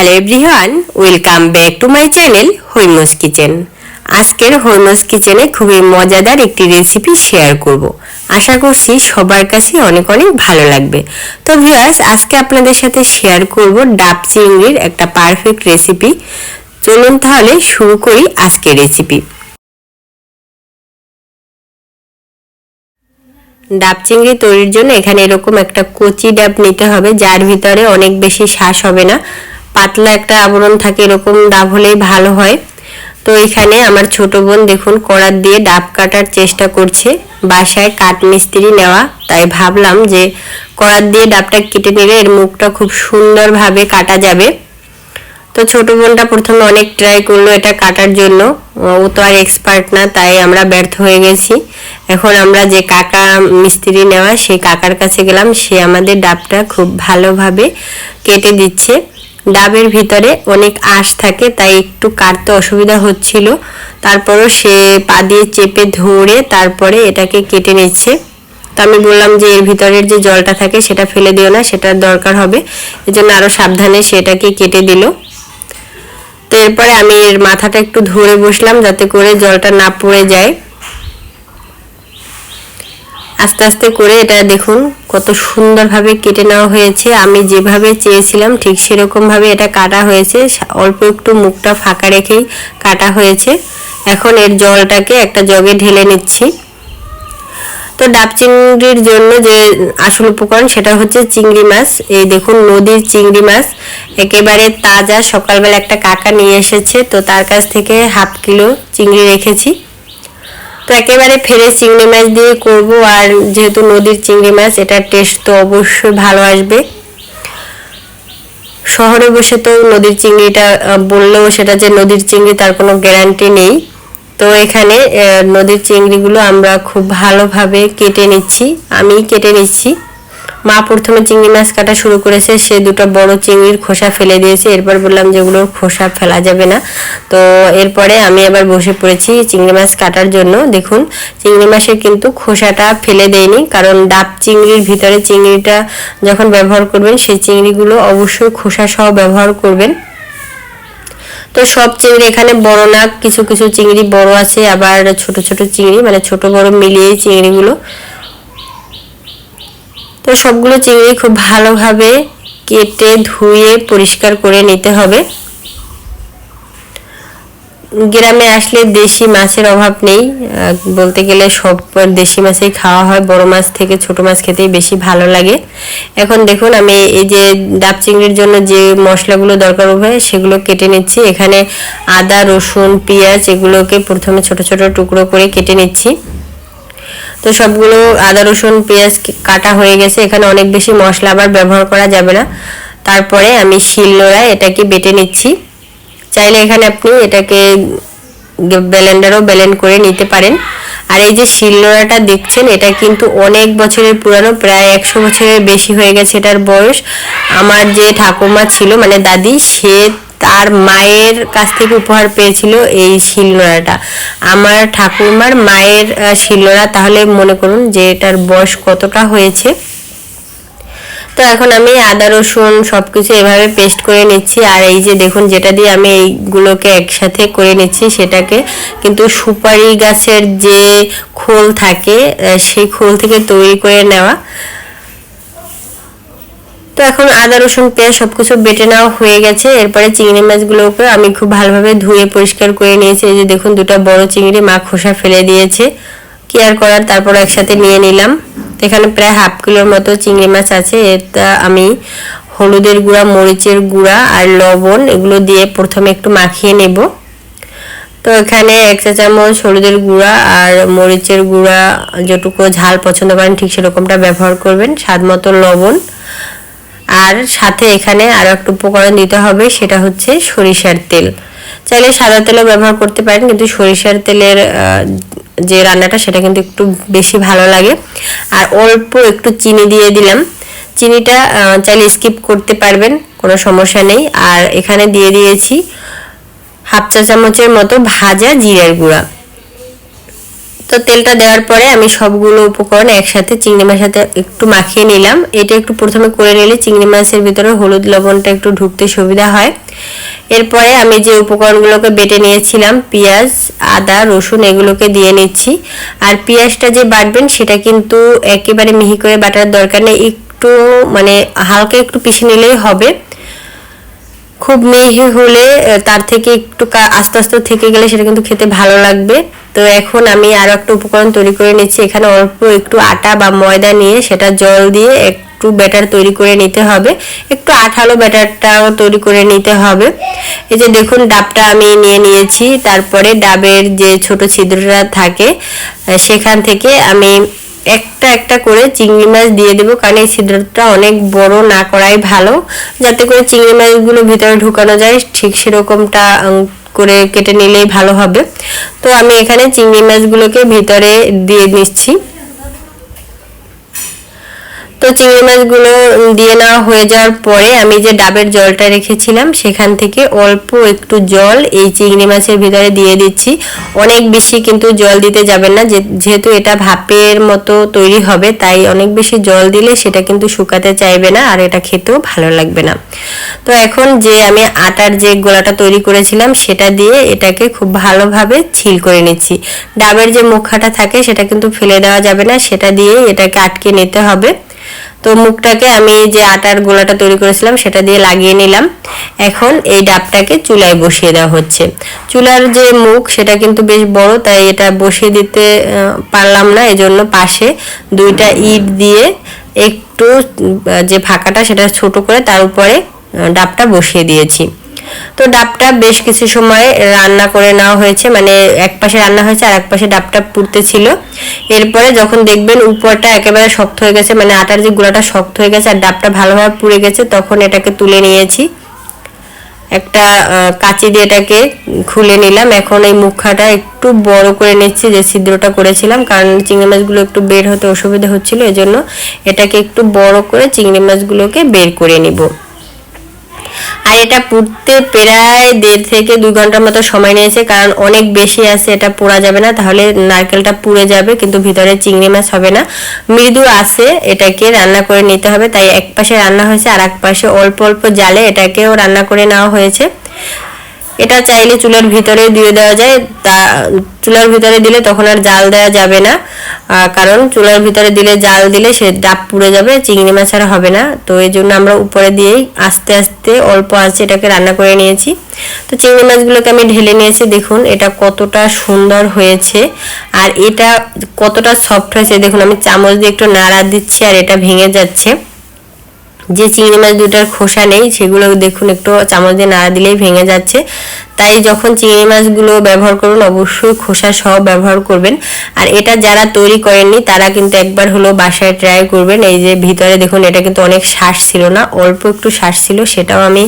Hello everyone welcome back to my channel Haimo's kitchen আজকের হৈমস কিচেনে খুবই মজাদার একটি রেসিপি শেয়ার করব। আশা করছি সবার কাছে অনেক অনেক ভালো লাগবে। তো ভিউয়ার্স আজকে আপনাদের সাথে শেয়ার করব ডাব চিংড়ির একটা পারফেক্ট রেসিপি চলুন তাহলে শুরু করি আজকের রেসিপি ডাব চিংড়ি তৈরির জন্য এখানে এরকম একটা কচি ডাব নিতে হবে, যার ভিতরে অনেক বেশি শ্বাস হবে না। পাতলা একটা আবরণ থাকে, এরকম ডাব হলেই ভালো হয়। তো এখানে আমার ছোট বোন দেখুন কড়ার দিয়ে ডাব কাটার চেষ্টা করছে। বাসায় কাঠ মিস্ত্রি নেওয়া, তাই ভাবলাম যে কড়ার দিয়ে ডাবটা কেটে নিলে এর মুখটা খুব সুন্দরভাবে কাটা যাবে। তো ছোট বোনটা প্রথমে অনেক ট্রাই করল এটা কাটার জন্য। ও তো আর এক্সপার্ট না, তাই আমরা ব্যর্থ হয়ে গেছি। এখন আমরা যে কাকা মিস্ত্রি নেওয়া, সেই কাকার কাছে গেলাম, সে আমাদের ডাবটা খুব ভালোভাবে কেটে দিচ্ছে। ডাবের ভিতরে অনেক আঁশ থাকে, তাই একটু কাটতে অসুবিধা হচ্ছিল। তারপরও সে পা দিয়ে চেপে ধরে তারপরে এটাকে কেটে নিচ্ছে। তো আমি বললাম যে এর ভিতরের যে জলটা থাকে সেটা ফেলে দিও না সেটার দরকার হবে। এজন্য আরও সাবধানে সেটাকে কেটে দিল। তো এরপরে আমি এর মাথাটা একটু ধরে বসলাম যাতে করে জলটা না পড়ে যায়। আস্তে আস্তে করে এটা দেখুন, কত সুন্দরভাবে কেটে নেওয়া হয়েছে। আমি যেভাবে চেয়েছিলাম, ঠিক সেরকম ভাবে এটা কাটা হয়েছে। অল্প একটু মুখটা ফাঁকা রেখেই কাটা হয়েছে। এখন এর জলটাকে একটা জগে ঢেলে নিচ্ছি। তো ডাব চিংড়ির জন্য যে আসল উপকরণ, সেটা হচ্ছে চিংড়ি মাছ। এই দেখুন, নদীর চিংড়ি মাছ। একেবারে তাজা সকালবেলা একটা কাকা নিয়ে এসেছে। তো তার কাছ থেকে হাফ কিলো চিংড়ি রেখেছি। তো একেবারে ফেরে চিংড়ি মাছ দিয়ে করব, আর যেহেতু নদীর চিংড়ি মাছ এটার টেস্ট তো অবশ্যই ভালো আসবে। শহরে বসে তো নদীর চিংড়িটা বললেও সেটা যে নদীর চিংড়ি তার কোনো গ্যারান্টি নেই। তো এখানে নদীর চিংড়িগুলো আমরা খুব ভালোভাবে কেটে নিচ্ছি আমি কেটে নিচ্ছি। মা প্রথমে চিংড়ি মাছ কাটা শুরু করেছে, সে দুটো বড় চিংড়ির খোসা ফেলে দিয়েছে। এরপর বললাম যেগুলোর খোসা ফেলা যাবে না। তো এরপরে আমি আবার বসে পড়েছি চিংড়ি মাছ কাটার জন্য। দেখুন, চিংড়ি মাছের কিন্তু খোসাটা ফেলে দেয়নি, কারণ ডাব চিংড়ির ভিতরে চিংড়িটা যখন ব্যবহার করবেন, সেই চিংড়িগুলো অবশ্যই খোসা সহ ব্যবহার করবেন। তো সব চিংড়ি এখানে বড় না, কিছু কিছু চিংড়ি বড় আছে, আবার ছোট ছোট চিংড়ি মানে ছোট, বড় মিলিয়ে চিংড়িগুলো তো সবগুলো চিংড়ি খুব ভালোভাবে কেটে ধুয়ে পরিষ্কার করে নিতে হবে। গ্রামে আসলে দেশি মাছের অভাব নেই। বলতে গেলে সব দেশি মাছই খাওয়া হয়। বড় মাছ থেকে ছোট মাছ খেতেই বেশি ভালো লাগে। এখন দেখুন, আমি এই যে ডাব চিংড়ির জন্য যে মশলাগুলো দরকার হবে, সেগুলো কেটে নিচ্ছি। এখানে আদা, রসুন, পেঁয়াজ, এগুলোকে প্রথমে ছোট ছোট টুকরো করে কেটে নিচ্ছি। তো সবগুলো আদা, রসুন, পেঁয়াজ কাটা হয়ে গেছে। এখানে অনেক বেশি মশলা আবার ব্যবহার করা যাবে না। তারপরে আমি শিলনোড়ায় এটাকে বেটে নিচ্ছি। চাইলে এখানে আপনি এটাকে ব্লেন্ডারও ব্লেন্ড করে নিতে পারেন। আর এই যে শিলনোড়াটা দেখছেন, এটা কিন্তু অনেক বছরের পুরানো, প্রায় একশো বছরের বেশি হয়ে গেছে এটার বয়স। আমার যে ঠাকুমা ছিল মানে দাদি, সে তার মায়ের কাছ থেকে উপহার পেয়েছিল এই শিলনোড়াটা। আমার ঠাকুরমার মায়ের শিলনোড়া, তাহলে মনে করুন যে এটার বয়স কতটা হয়েছে। তো এখন আমি আদা, রসুন সব কিছু এভাবে পেস্ট করে নিচ্ছি। আর এই যে দেখুন, যেটা দিয়ে আমি এইগুলোকে একসাথে করে নিচ্ছি, সেটাকে কিন্তু সুপারি গাছের যে খোল থাকে সেই খোল থেকে তৈরি করে নেওয়া। তো এখন আদা, রসুন, পেঁয়াজ সব কিছু বেটে নেওয়া হয়ে গেছে। এরপরে চিংড়ি মাছগুলোকে আমি খুব ভালোভাবে ধুয়ে পরিষ্কার করে নিয়েছি। এই যে দেখুন, দুটো বড় চিংড়ি মা খোসা ফেলে দিয়েছে। কেয়ার করার তারপর একসাথে নিয়ে নিলাম। এখানে প্রায় হাফ কিলোর মতো চিংড়ি মাছ আছে। এটা আমি হলুদের গুঁড়া, মরিচের গুঁড়া আর লবণ এগুলো দিয়ে প্রথমে একটু মাখিয়ে নেব। তো এখানে এক চা চামচ হলুদের গুঁড়া আর মরিচের গুঁড়া, যেটুকু ঝাল পছন্দ করেন ঠিক সেরকমটা ব্যবহার করবেন। স্বাদ মতো লবণ। আর সাথে এখানে আরও একটু উপকরণ দিতে হবে, সেটা হচ্ছে সরিষার তেল। চাইলে সাদা তেলও ব্যবহার করতে পারেন, কিন্তু সরিষার তেলের যে রান্নাটা, সেটা কিন্তু একটু বেশি ভালো লাগে। আর অল্প একটু চিনি দিয়ে দিলাম। চিনিটা চাইলে স্কিপ করতে পারবেন, কোনো সমস্যা নেই। আর এখানে দিয়ে দিয়েছি হাফ চা চামচের মতো ভাজা জিরের গুঁড়া। তো তেলটা দেওয়ার পরে আমি সবগুলো উপকরণ একসাথে চিংড়ি মাছের সাথে একটু মাখিয়ে নিলাম। এটা একটু প্রথমে করে নিলে চিংড়ি মাছের ভিতরে হলুদ লবণটা একটু ঢুকতে সুবিধা হয়। এরপরে আমি যে উপকরণগুলোকে বেটে নিয়েছিলাম, পেঁয়াজ, আদা, রসুন, এগুলোকে দিয়ে নিচ্ছি। আর পেঁয়াজটা যে বাটবেন সেটা কিন্তু একেবারে মিহি করে বাটার দরকার নেই। একটু মানে হালকা একটু পিষে নিলেই হবে। খুব মিহি হলে তার থেকে একটু আস্তে আস্তে থেকে গেলে সেটা কিন্তু খেতে ভালো লাগবে। তো এখন আমি আরও একটা উপকরণ তৈরি করে নিচ্ছি। এখানে অল্প একটু আটা বা ময়দা নিয়ে সেটা জল দিয়ে একটু ব্যাটার তৈরি করে নিতে হবে। একটু আঠালো ব্যাটারটাও তৈরি করে নিতে হবে। এই যে দেখুন, ডাবটা আমি নিয়ে নিয়েছি। তারপরে ডাবের যে ছোট ছিদ্রটা থাকে সেখান থেকে আমি একটা একটা করে চিংড়ি মাছ দিয়ে দেবো, কারণ এই ছিদ্রটা অনেক বড় না করাই ভালো। যাতে করে চিংড়ি মাছগুলো ভিতরে ঢুকানো যায়, ঠিক সেরকমটা করে কেটে নিলেই ভালো হবে। তো আমি এখানে চিংড়ি মাছগুলোকে ভিতরে দিয়ে নিচ্ছি তো চিংড়ি মাছগুলো দিয়ে নেওয়া হয়ে যাওয়ার পরে আমি যে ডাবের জলটা রেখেছিলাম, সেখান থেকে অল্প একটু জল এই চিংড়ি মাছের ভিতরে দিয়ে দিচ্ছি। অনেক বেশি কিন্তু জল দিতে যাবেন না যেহেতু এটা ভাপের মতো তৈরি হবে, তাই অনেক বেশি জল দিলে সেটা কিন্তু শুকাতে চাইবে না আর এটা খেতেও ভালো লাগবে না। তো এখন যে আমি আটার যে গোলাটা তৈরি করেছিলাম, সেটা দিয়ে এটাকে খুব ভালোভাবে ছিল করে নিচ্ছি। ডাবের যে মুখাটা থাকে, সেটা কিন্তু ফেলে দেওয়া যাবে না, সেটা দিয়ে এটাকে আটকে নিতে হবে। তো মুখটাকে আমি যে আটার গোলাটা তৈরি করেছিলাম, সেটা দিয়ে লাগিয়ে নিলাম। এখন এই ডাবটাকে চুলায় বসিয়ে দেওয়া হচ্ছে। চুলার যে মুখ, সেটা কিন্তু বেশ বড়, তাই এটা বসিয়ে দিতে পারলাম না। এজন্য পাশে দুইটা ইট দিয়ে একটু যে ফাঁকাটা, সেটা ছোট করে তার উপরে ডাবটা বসিয়ে দিয়েছি। তো ডাবটা বেশ কিছু সময় রান্না করে নেওয়া হয়েছে মানে এক পাশে রান্না হয়েছে আর এক পাশে ডাবটা পুড়তে ছিল। এরপরে যখন দেখবেন উপরটা একেবারে শক্ত হয়ে গেছে মানে আটার যে গুঁড়াটা শক্ত হয়ে গেছে আর ডাবটা ভালোভাবে পুড়ে গেছে, তখন এটাকে তুলে নিয়েছি। একটা কাঁচি দিয়ে এটাকে খুলে নিলাম। এখন এই মুখাটা একটু বড় করে নিচ্ছি, যে ছিদ্রটা করেছিলাম, কারণ চিংড়ি মাছগুলো একটু বের হতে অসুবিধা হচ্ছিল, এজন্য এটাকে একটু বড় করে চিংড়ি মাছগুলোকে বের করে নিব। আর এটা পুড়তে প্রায় দেড় থেকে দুই ঘণ্টার মতো সময় নিয়েছে, কারণ অনেক বেশি আছে, এটা পোড়া যাবে না, তাহলে নারকেলটা পুড়ে যাবে, কিন্তু ভিতরে চিংড়ি মাছ হবে না। মৃদু আছে, এটাকে রান্না করে নিতে হবে, তাই এক পাশে রান্না হয়েছে আর এক পাশে অল্প অল্প জালে এটাকেও রান্না করে নেওয়া হয়েছে। এটা চাইলে চুলার ভিতরে দিয়ে দেওয়া যায়। তা, চুলার ভিতরে দিলে তখন আর জাল দেওয়া যাবে না। কারণ চুলার ভিতরে দিলে জাল দিলে সে ডাব পুড়ে যাবে, চিংড়ি মাছ আর হবে না। তো এই জন্য আমরা উপরে দিয়েই আস্তে আস্তে অল্প আছে এটাকে রান্না করে নিয়েছি। তো চিংড়ি মাছগুলোকে আমি ঢেলে নিয়েছি, দেখুন এটা কতটা সুন্দর হয়েছে। আর এটা কতটা সফট হয়েছে, দেখুন আমি চামচ দিয়ে একটু নাড়া দিচ্ছি আর এটা ভেঙে যাচ্ছে। যে চিংড়ি মাছ দুটার খোসা নেই, সেগুলো দেখুন একটু চামচ দিয়ে নাড়া দিলেই ভেঙে যাচ্ছে। তাই যখন চিংড়ি মাছগুলো ব্যবহার করুন, অবশ্যই খোসা সহ ব্যবহার করবেন। আর এটা যারা তৈরি করেননি, তারা কিন্তু একবার হলো বাসায় ট্রাই করবেন। এই যে ভিতরে দেখুন, এটা কিন্তু অনেক শ্বাস ছিল না, অল্প একটু শ্বাস ছিল, সেটাও আমি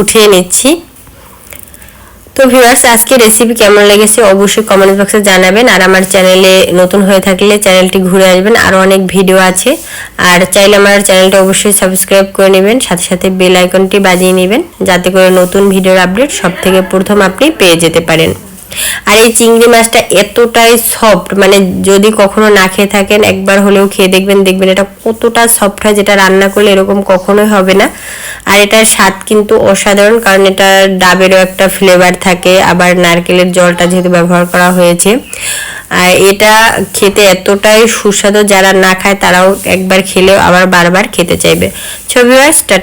উঠিয়ে নিচ্ছি। তো ভিউয়ার্স আজকে রেসিপি কেমন লেগেছে অবশ্যই কমেন্ট বক্সে জানাবেন। আর আমার চ্যানেলে নতুন হয়ে থাকলে চ্যানেলটি ঘুরে আসবেন। আরও অনেক ভিডিও আছে। আর চাইলে আমার চ্যানেলটা অবশ্যই সাবস্ক্রাইব করে নেবেন। সাথে সাথে বেল আইকনটি বাজিয়ে নেবেন। যাতে করে নতুন ভিডিওর আপডেট সব থেকে প্রথম আপনি পেয়ে যেতে পারেন। আর এই চিংড়ি মাছটা এতটাই সফট মানে যদি কখনো না খেয়ে থাকেন, একবার হলেও খেয়ে দেখবেন দেখবেন এটা কতটা সফট হয় যেটা রান্না করলে এরকম কখনোই হবে না। আর এটার স্বাদ কিন্তু অসাধারণ, কারণ এটা ডাবেরও একটা ফ্লেভার থাকে, আবার নারকেলের জলটা যেহেতু ব্যবহার করা হয়েছে। আর এটা খেতে এতটাই সুস্বাদু, যারা না খায় তারাও একবার খেলেও আবার বারবার খেতে চাইবে। ছবি